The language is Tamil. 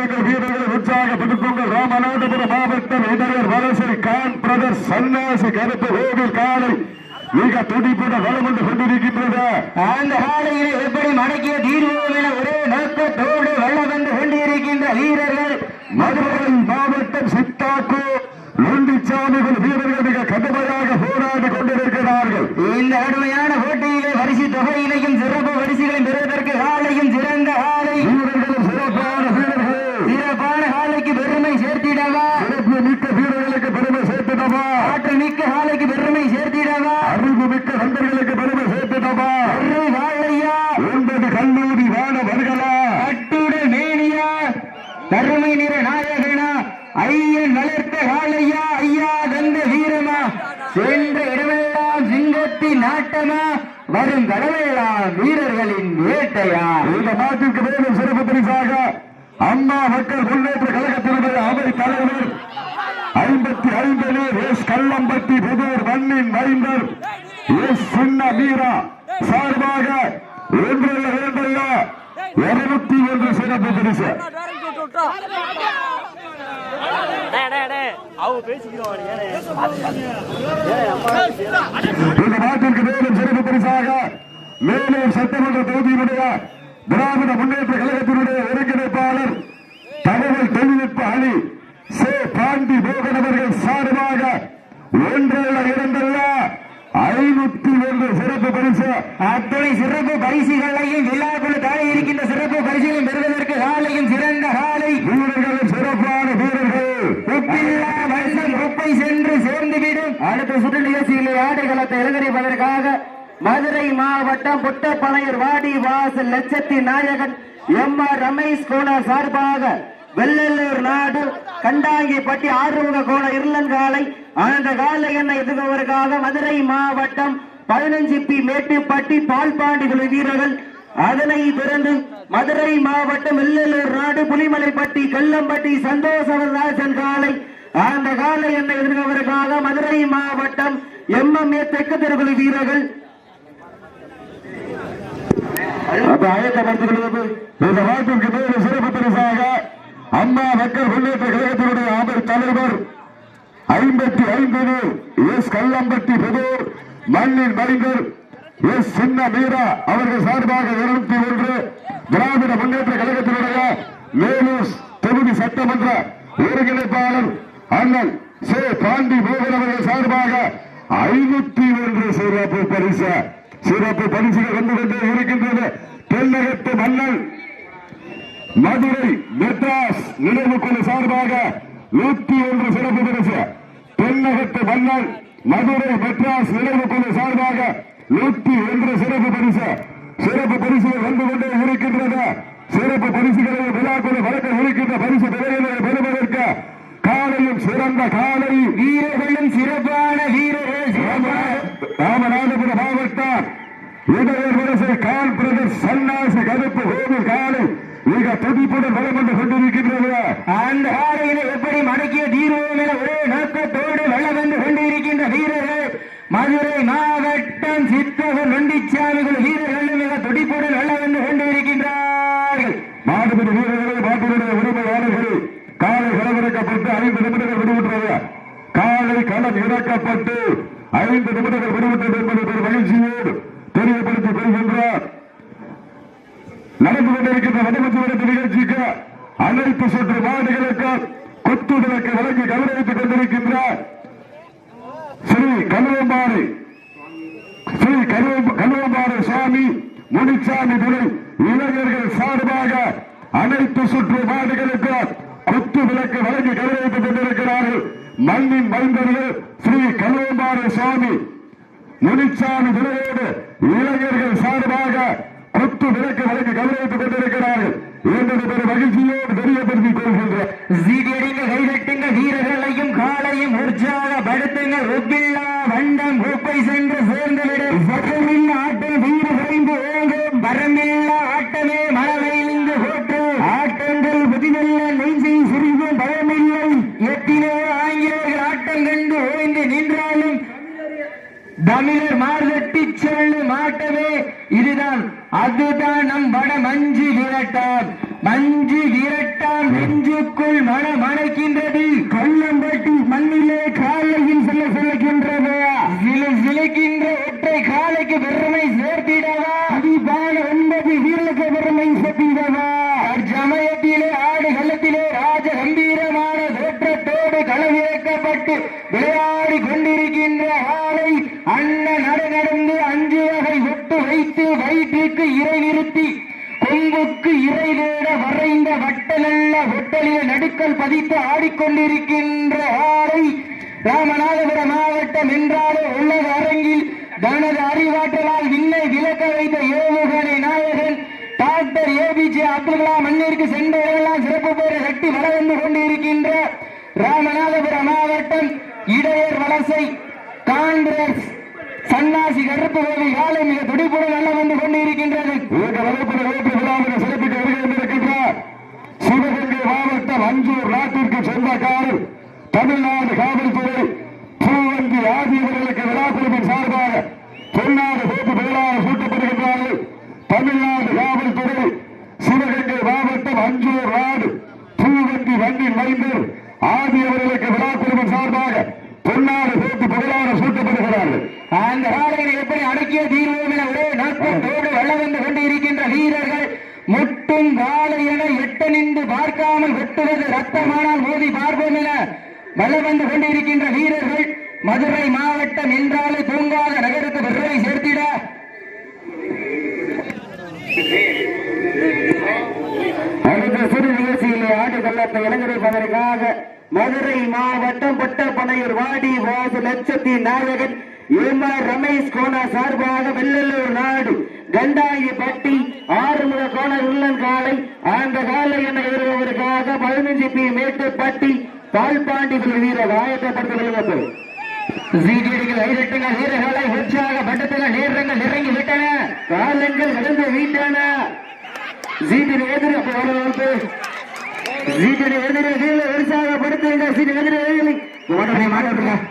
வீரர்களை உற்சாகப்படுத்துங்கள் ராமநாதபுரம் மாவட்டம் இடையர் வலசை கான் பிரதர் சன்னாசி கருப்பு கோவில் காலை மிக துடிப்புட வளம் வந்து கொண்டிருக்கின்றது. அந்த காலையிலே எப்படி மடக்கிய தீர்வோம் என ஒரே நோக்கத்தோடு வளம் வந்து கொண்டிருக்கின்ற வீரர்கள் மதுரை மாவட்டம் சித்தாக்கு நொண்டிச்சாமிகள் வீரர்கள் மிக கடுமையாக போராடி கொண்டிருக்கிறார்கள் இந்த கடுமையான போட்டியிலே பரிசு தொகையிலையும் சிறப்பு பரிசுகளையும் பெறுவதற்கு காலையும் சிறந்த காலை வீரர்களும் சிறப்பான வீரர்கள் சிறப்பான காலைக்கு பெருமை சேர்த்திடவா சிறப்பு மிக்க வீரர்களுக்கு பெருமை சேர்த்துட்டவா ஆற்றல் மிக்க காலைக்கு பெருமை சேர்த்திடவா அறிவு மிக்க நண்பர்களுக்கு பெருமை சேர்த்துட்டவா ஒரு வாழையா ஒன்பது கல்லூரி மாணவர்களா கட்டுடல் மேனியா கருமை நிற நாயகனா ஐயன் வளர்த்த காளையா ஐயா தந்த வீரமா? சென்ற இடமெல்லாம் சிங்கத்தின் நாட்டமா? வரும் கடமெல்லாம் வீரர்களின் வேட்டையா? இந்த நாட்டிற்கு மேலும் சிறப்பு பரிசாக அம்மா மக்கள் முன்னேற்ற கழகத்தினுடைய அவை தலைவர் ஐம்பத்தி ஐம்பது எஸ் கல்லம்பட்டி புதூர் மண்ணின் மைந்தர் எஸ் சின்ன மீரா சார்பாக ஒன்றல்ல இரண்டல்ல இருநூத்தி ஒன்று சிறப்பு பரிசு இந்த நாட்டிற்கு மேலும் சிறப்பு பரிசாக மேலும் சட்டமன்ற தொகுதியினுடைய திராவிட முன்னேற்ற கழகத்தினுடைய ஒருங்கிணைப்பாளர் தகவல் தொழில்நுட்ப அணி சே பாண்டி மோகன் அவர்கள் சார்பாக ஒன்றல்ல இரண்டல்ல. ஐநூத்தி சிறப்பு பரிசு. அத்துணை சிறப்பு பரிசுகளையும் விழாக்குழு தாழ இருக்கின்ற சிறப்பு பரிசுகளையும் பெறுவதற்கு காலையும் சிறந்த காலை. வீரர்களும் சிறப்பான வீரர்கள். உப்பில்லா வண்ணம் குப்பை சென்று சேர்ந்துவிடும். அடுத்த சுற்று நிகழ்ச்சியிலே ஆடுகளத்தை அலங்கரிப்பதற்காக மதுரை மாவட்டம் புட்டப்பனையர் வாடி வாசல் லட்சத்தி நாயகன் எம் ஆர் ரமேஷ் கோணர் சார்பாக வெள்ளலூர் நாடு கண்டாங்கிப்பட்டி ஆறுமுக கோண இருளன் காலை. அந்த காலை என்ன எதிர்ப்பதற்காக மதுரை மாவட்டம் பதினஞ்சு பி மேட்டுப்பட்டி பால்பாண்டி குழு வீரர்கள் அதனை பிறந்து மதுரை மாவட்டம் வெள்ளலூர் நாடு புலிமலைப்பட்டி கல்லம்பட்டி சந்தோஷவராஜன் காலை. அந்த காலை எண்ணை எதிர்ப்பதற்காக மதுரை மாவட்டம் எம்எம்ஏ தெற்கு தெருக்குழு வீரர்கள். ஆயத்தப்படுத்திக் கொள்வது இந்த சிறப்பு பரிசாக அம்மா மக்கள் முன்னேற்ற கழகத்தினுடைய அமை தலைவர் ஐம்பத்தி ஐம்பது எஸ் கல்லம்பட்டி புதூர். மண்ணின் மைந்தர் எஸ் சின்ன மீரா அவர்கள் சார்பாக இருநூத்தி ஒன்று திராவிட முன்னேற்ற கழகத்தினுடைய மேலூர் தொகுதி சட்டமன்ற ஒருங்கிணைப்பாளர் அண்ணன் சே. பாண்டி மோகன் அவர்கள் சார்பாக ஐநூத்தி ஒன்று சிறப்பு பரிசு. சிறப்பு பரிசுகள் வந்து கொண்டே இருக்கின்றது. தென்னகத்து மன்னன் மதுரை மெட்ராஸ் நினைவு குழு சார்பாக நூத்தி ஒன்று சிறப்பு பரிசு. தென்னகத்து மன்னன் மதுரை மெட்ராஸ் நினைவு குழு சார்பாக நூத்தி ஒன்று சிறப்பு பரிசு. சிறப்பு பரிசுகள் வந்து கொண்டே இருக்கின்றது சிறப்பு பரிசுகளை விழாக்குழு வழக்க இருக்கின்ற பரிசு தொகைகளை பெறுவதற்கு காலையும் சிறந்த காலை. வீரர்களும் சிறப்பான வீரர்கள் ராமநாதபுரம் மாவட்டம் இடையர் வரிசை கால் பிரதர் சன்னாசி கருப்பு கோவில் காலை மிக துடிப்புடன் வளம் வந்து கொண்டிருக்கின்றது. அந்த காலையில எப்படி மடக்கிய தீர்வோம் என ஒரே நோக்கத்தோடு வெள்ள வந்து கொண்டிருக்கின்ற வீரர்கள் மதுரை மாவட்டம் சித்தகர் நொண்டிச்சாமிகள் வீரர்கள் மிக துடிப்புடன் வெள்ள வந்து கொண்டிருக்கின்றார்கள் மாடுபிடி வீரர்கள் மாட்டினுடைய உரிமையாளர்கள் காலை களமிறக்கப்பட்டு ஐந்து நிமிடங்கள் விடுவிட்டது காலை களம் ஐந்து நிமிடங்கள் விடுவிட்டது என்பதை ஒரு மகிழ்ச்சியோடு தெரியப்படுத்திக் கொள்கின்றார். நடந்து கொண்டிருக்கின்ற வடமஞ்சுவரத்து நிகழ்ச்சிக்கு அனைத்து சுற்று மாடுகளுக்கு கொத்துதலுக்கு வழங்கி கௌரவித்துக் கொண்டிருக்கின்றார். ஸ்ரீ கல்வம்பாறை ஸ்ரீ கல்வம்பாறை சுவாமி முனிச்சாமி துணை இளைஞர்கள் சார்பாக அனைத்து சுற்று மாடுகளுக்கு கொத்து விளக்கு வழங்கி கௌரவித்துக் கொண்டிருக்கிறார்கள். மண்ணின் மைந்தர்கள் ஸ்ரீ கல்வம்பாறை சுவாமி முனிச்சாமி விலையோடு இளைஞர்கள் சார்பாக கொத்து விளக்கு வழங்கி கௌரவித்துக் கொண்டிருக்கிறார்கள். என்பது ஒரு மகிழ்ச்சியோடு தமிழர் மார்கட்டி சொல்லு மாட்டவே இதுதான். அதுதான் நம் வட மஞ்சு விரட்டாம். மஞ்சு விரட்டாம் ஊருக்குள் மன மணக்கின்றது கள்ளம்பட்டி மண்ணிலே காலையில் செல்ல செல்லுகின்றது சில சிலைக்கின்ற ஒற்றை காலைக்கு பெருமை சேர்த்திடவா? அதிபான ஒன்பது வீரலுக்கு பெருமை சேர்த்திடவா? சமயத்திலே ஆடு களத்திலே ராஜ கம்பீரமான தோற்றத்தோடு களமிறக்கப்பட்டு விளையாடி கொண்டிருக்கின்ற ஆளை அண்ணன் நடந்து அஞ்சு வகை ஒட்டு வைத்து வயிற்றுக்கு இறை நிறுத்தி கொங்குக்கு இறை தேட வரைந்த வட்ட நல்ல ஒட்டலிய நடுக்கல் பதித்து ஆடிக்கொண்டிருக்கின்ற ஆரை ராமநாதபுரம் மாவட்டம் என்றாலே உள்ளது அரங்கில். தனது அறிவாற்றலால் விண்ணை விளக்க வைத்த ஏவுகணை நாயகன் டாக்டர் ஏபிஜே அப்துல் கலாம் மண்ணிற்கு சென்றவர்களெல்லாம் சிறப்பு பெற கட்டி வர வந்து கொண்டிருக்கின்ற ராமநாதபுரம் மாவட்டம் இடையர் வலசை காங்கிரஸ் சன்னாசி கருப்பு கோவி காலை மிக துடிப்புடன் நல்ல வந்து கொண்டிருக்கின்றது. இந்த வகுப்பில் வகுப்பு விழாவில் சிறப்பிக்க வருகின்றிருக்கின்றார் சிவகங்கை மாவட்டம் அஞ்சூர் நாட்டிற்கு சொந்தக்காரர் தமிழ்நாடு காவல்துறை பூவந்தி ஆகியவர்களுக்கு விழாக்குழுவின் சார்பாக பொன்னாடு போட்டு விழாவில் சூட்டப்படுகின்றார்கள். தமிழ்நாடு காவல்துறை சிவகங்கை மாவட்டம் அஞ்சூர் நாடு பூவந்தி வண்டி மைந்தர் ஆகியவர்களுக்கு விழாக்குழுவின் சார்பாக பொன்னாடு போட்டு புகழாரம் சூட்டப்படுகிறார்கள் அந்த காலையில் எப்படி அடக்கிய தீர்வோம் என ஒரே நோக்கத்தோடு வெள்ள வந்து கொண்டிருக்கின்ற வீரர்கள் முட்டும் காலை என எட்டு நின்று பார்க்காமல் வெட்டுவது ரத்தமானால் மோதி பார்ப்போம் என வல்ல வந்து கொண்டிருக்கின்ற வீரர்கள் மதுரை மாவட்டம் என்றாலே தூங்காத நகருக்கு பெருமை சேர்த்திட. அடுத்த சிறு நிகழ்ச்சியிலே ஆடு கள்ளத்தை மதுரை மாவட்டம் பட்டப்பனையூர் வாடி வாசு லட்சத்தி நாயகன் எம்ஆர் ரமேஷ் கோனா சார்பாக வெள்ளலூர் நாடு கண்டாயி பட்டி ஆறுமுக கோண காலை அந்த காலை என வருவதற்காக பதினஞ்சு பி மேட்டுப்பட்டி பால்பாண்டிகள் வீரர் ஆயத்தப்படுத்த சீட்டியடிகள் ஐரட்டுங்கள் வீரர்களை உற்சாக பட்டத்தில் நேரங்கள் இறங்கி விட்டன. காலங்கள் கடந்து வீட்டன. சீட்டின் எதிர வந்து சீட்டின் எதிர கீழே உற்சாகப்படுத்துங்க. சீட்டின் எதிர உடனே மாட்டேன்